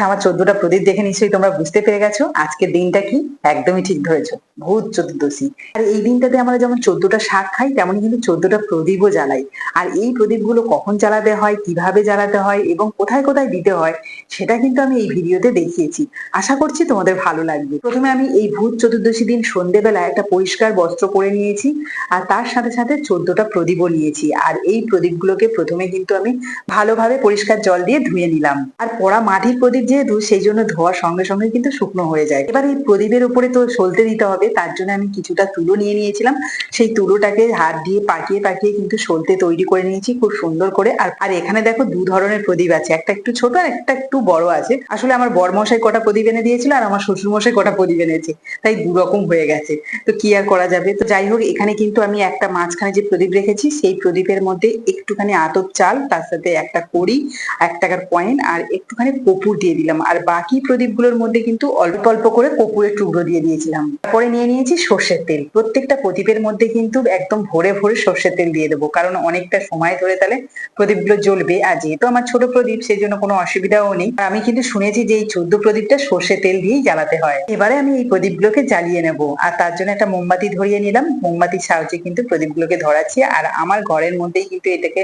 আচ্ছা আমার চোদ্দটা প্রদীপ দেখে নিশ্চয়ই তোমরা বুঝতে পেরে গেছো। আজকের দিনটা কি? একদমই ঠিক ধরেছো। ভূত চতুর্দশী। আর এই দিনটাতে আমরা যেমন চোদ্দটা শাক খাই তেমনই কিন্তু চোদ্দটা প্রদীপও জ্বালাই। আর এই প্রদীপগুলো কখন জ্বালাতে হয়, কীভাবে জ্বালাতে হয় এবং কোথায় কোথায় দিতে হয়, সেটা কিন্তু আমি এই ভিডিওতে দেখিয়েছি। আশা করছি তোমাদের ভালো লাগবে। প্রথমে আমি এই ভূত চতুর্দশী দিন সন্ধেবেলা একটা পরিষ্কার বস্ত্র পরে নিয়েছি আর তার সাথে সাথে চোদ্দটা প্রদীপও নিয়েছি। আর এই প্রদীপগুলোকে প্রথমে কিন্তু আমি ভালোভাবে পরিষ্কার জল দিয়ে ধুয়ে নিলাম। আর পড়া মাটির প্রদীপ যেহেতু সেই জন্য ধোয়ার সঙ্গে সঙ্গে কিন্তু শুকনো হয়ে যায়। এবার এই প্রদীপের উপরে তো সলতে দিতে হবে, তার জন্য আমি কিছুটা তুলো নিয়ে নিয়েছিলাম। সেই তুলোটাকে হাত দিয়ে পাকিয়ে পাকিয়ে কিন্তু সলতে তৈরি করে নিয়েছি খুব সুন্দর করে। আর আর এখানে দেখো দু ধরনের প্রদীপ আছে, একটা একটু ছোট আর একটা একটু বড় আছে। আসলে আমার বর মশাই কটা প্রদীপ এনে দিয়েছিল আর আমার শ্বশুর মশাই কটা প্রদীপ এনেছে, তাই দু রকম হয়ে গেছে। তো কি আর করা যাবে? তো যাই হোক, এখানে কিন্তু আমি একটা মাঝখানে যে প্রদীপ রেখেছি, সেই প্রদীপের মধ্যে একটুখানি আতপ চাল, তার সাথে একটা কড়ি এক টাকার কয়েন আর একটুখানি কপুর দিয়ে দিলাম। আর বাকি প্রদীপগুলোর মধ্যে কিন্তু অল্প অল্প করে কপুরের টুকরো দিয়ে দিয়েছিলাম। তারপরে নিয়ে নিয়েছি সর্ষের তেল। প্রত্যেকটা প্রদীপের মধ্যে কিন্তু একদম ভরে ভরে সর্ষের তেল দিয়ে দেবো। কারণ অনেকটা সময় ধরে তাহলে প্রদীপগুলো জ্বলবে। আর যেহেতু আমার ছোট প্রদীপ সেই জন্য কোনো অসুবিধাও নেই। আমি কিন্তু শুনেছি যে এই চোদ্দ প্রদীপটা সর্ষে তেল দিয়েই জ্বালাতে হয়। এবারে আমি এই প্রদীপগুলোকে জ্বালিয়ে নেব। আর তার জন্য একটা মোমবাতি ধরিয়ে নিলাম। মোমবাতির সাহায্যে কিন্তু প্রদীপগুলোকে ধরাচ্ছি। আর আমার ঘরের মধ্যেই কিন্তু এটাকে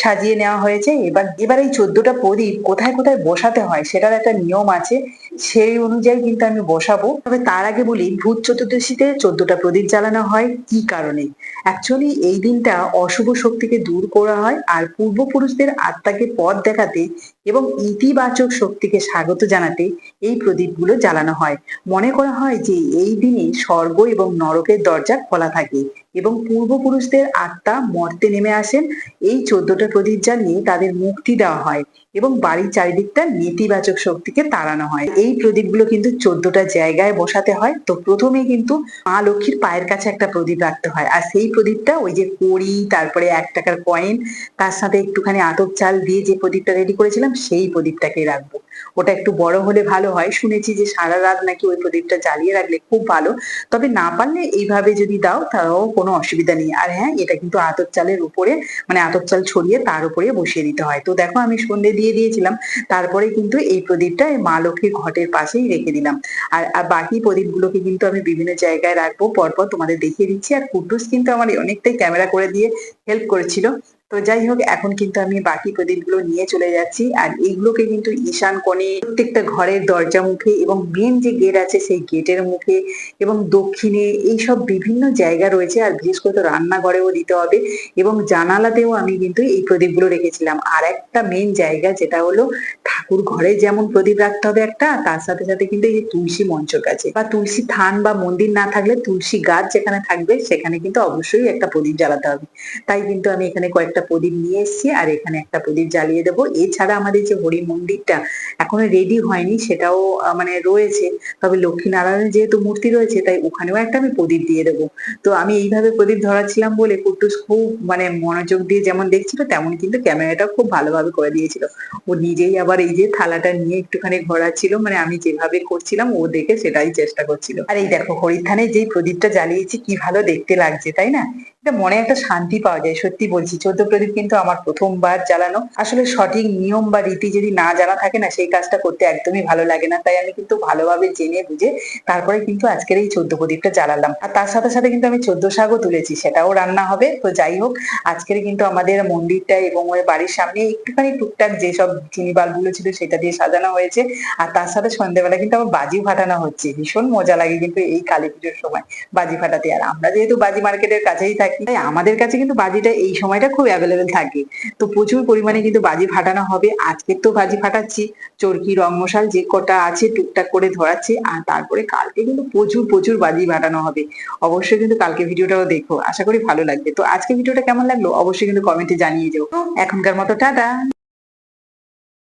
সাজিয়ে নেওয়া হয়েছে। এবার এবার এই চোদ্দটা প্রদীপ কোথায় কোথায় বসাতে হয় সেটার একটা নিয়ম আছে, সেই অনুযায়ী কিন্তু আমি বসাবো। তবে তার আগে বলি, ভূত চতুর্দশীতে চোদ্দটা প্রদীপ জ্বালানো হয়। কি কারণে? অ্যাকচুয়ালি এই দিনটা অশুভ শক্তিকে দূর করা হয় আর পূর্বপুরুষদের আত্মাকে পথ দেখাতে এবং ইতিবাচক শক্তিকে স্বাগত জানাতে এই প্রদীপগুলো জ্বালানো হয়। মনে করা হয় যে এই দিনে স্বর্গ এবং নরকের দরজা খোলা থাকে। এবং পূর্বপুরুষদের আত্মা মর্তে নেমে আসেন। এই চোদ্দটা প্রদীপ জ্বালিয়ে তাদের মুক্তি দেওয়া হয় এবং বাড়ির চারিদিকটা নেতিবাচক শক্তিকে তাড়ানো হয়। এই প্রদীপগুলো কিন্তু চোদ্দটা জায়গায় বসাতে হয়। তো প্রথমে কিন্তু মা লক্ষ্মীর পায়ের কাছে একটা প্রদীপ রাখতে হয়। আর সেই প্রদীপটা ওই যে কড়ি, তারপরে এক টাকার কয়েন তার সাথে একটুখানি আতপ চাল দিয়ে যে প্রদীপটা রেডি করেছিলাম, সেই প্রদীপটাকে রাখব। ওটা একটু বড় হলে ভালো হয়। শুনেছি যে সারা রাত নাকি ওই প্রদীপটা জ্বালিয়ে রাখলে খুব ভালো। তবে না পারলে এইভাবে যদি দাও, তাও কোনো অসুবিধা নেই। আর হ্যাঁ এটা কিন্তু আতর চালের উপরে মানে আতপ চাল ছড়িয়ে তার উপরে বসিয়ে দিতে হয়। তো দেখো আমি সন্ধে দিয়ে দিয়েছিলাম, তারপরে কিন্তু এই প্রদীপটা মা লক্ষ্মীর ঘটের পাশেই রেখে দিলাম। আর আর বাকি প্রদীপগুলোকে কিন্তু আমি বিভিন্ন জায়গায় রাখব, পরপর তোমাদের দেখিয়ে দিচ্ছি। আর কুটুস কিন্তু আমার অনেকটাই ক্যামেরা করে দিয়ে হেল্প করেছিল। তো যাই হোক, এখন কিন্তু আমি বাকি প্রদীপগুলো নিয়ে চলে যাচ্ছি। আর এইগুলোকে কিন্তু ঈশান কোণে প্রত্যেকটা ঘরের দরজা মুখে এবং মেন যে গেট আছে সেই গেটের মুখে এবং দক্ষিণে এইসব বিভিন্ন জায়গা রয়েছে। আর বিশেষ করে তো রান্নাঘরেও দিতে হবে এবং জানালাতেও আমি কিন্তু এই প্রদীপগুলো রেখেছিলাম। আর একটা মেন জায়গা যেটা হলো ঠাকুর ঘরে যেমন প্রদীপ রাখতে হবে একটা, তার সাথে সাথে কিন্তু এই তুলসী মঞ্চর কাছে বা তুলসী থান বা মন্দির না থাকলে তুলসী গাছ যেখানে থাকবে সেখানে কিন্তু অবশ্যই একটা প্রদীপ জ্বালাতে হবে। তাই কিন্তু আমি এখানে কয়েকটা প্রদীপ নিয়ে এসেছি আর এখানে একটা প্রদীপ জ্বালিয়ে দেবো। এছাড়া আমাদের যে হরি মন্দিরটা এখনও রেডি হয়নি, সেটাও মানে রয়েছে। তবে লক্ষ্মী নারায়ণের যেহেতু মূর্তি রয়েছে, তাই ওখানেও একটা আমি প্রদীপ দিয়ে দেবো। তো আমি এইভাবে প্রদীপ ধরাচ্ছিলাম বলে কুট্টুস খুব মানে মনোযোগ দিয়ে যেমন দেখছিল, তেমন কিন্তু ক্যামেরাটা খুব ভালোভাবে করে দিয়েছিল। ও নিজেই আবার এই যে থালাটা নিয়ে একটুখানি ঘোরাচ্ছিল মানে আমি যেভাবে করছিলাম, ও দেখে সেটাই চেষ্টা করছিল। আর এই দেখো হরিধানে যেই প্রদীপটা জ্বালিয়েছি, কি ভালো দেখতে লাগছে, তাই না? মনে একটা শান্তি পাওয়া যায়, সত্যি বলছি। চোদ্দ প্রদীপ কিন্তু আমার প্রথমবার জ্বালানো। আসলে সঠিক নিয়ম বা রীতি যদি না জানা থাকে না, সেই কাজটা করতে একদমই ভালো লাগে না। তাই আমি কিন্তু ভালোভাবে জেনে বুঝে তারপরে কিন্তু আজকের এই চোদ্দ প্রদীপটা জ্বালালাম। আর তার সাথে সাথে কিন্তু আমি চোদ্দ শাকও তুলেছি, সেটাও রান্না হবে। তো যাই হোক, আজকের কিন্তু আমাদের মন্দিরটা এবং ওই বাড়ির সামনে একটুখানি টুকটাক যেসব চিনি বাল্বগুলো ছিল, সেটা দিয়ে সাজানো হয়েছে। আর তার সাথে সন্ধ্যেবেলা কিন্তু আমার বাজি ফাটানো হচ্ছে। ভীষণ মজা লাগে কিন্তু এই কালী পুজোর সময় বাজি ফাটাতে। আর আমরা যেহেতু বাজি মার্কেটের কাছেই থাকি তাই আমাদের কাছে কিন্তু বাজিটা এই সময়টা খুব অ্যাভেলেবেল থাকে। তো প্রচুর পরিমাণে কিন্তু বাজি ফাটানো হবে। আজকে তো বাজি ফাটাচ্ছি। চরকি রং মশাল যে কটা আছে টুকটাক করে ধরাচ্ছি। আর তারপরে কালকে কিন্তু প্রচুর প্রচুর বাজি ফাটানো হবে। অবশ্যই কিন্তু কালকে ভিডিওটাও দেখো। আশা করি ভালো লাগবে। তো আজকে ভিডিওটা কেমন লাগল? অবশ্যই কিন্তু কমেন্টে জানিয়ে যাও। এখনকার মতো টাটা!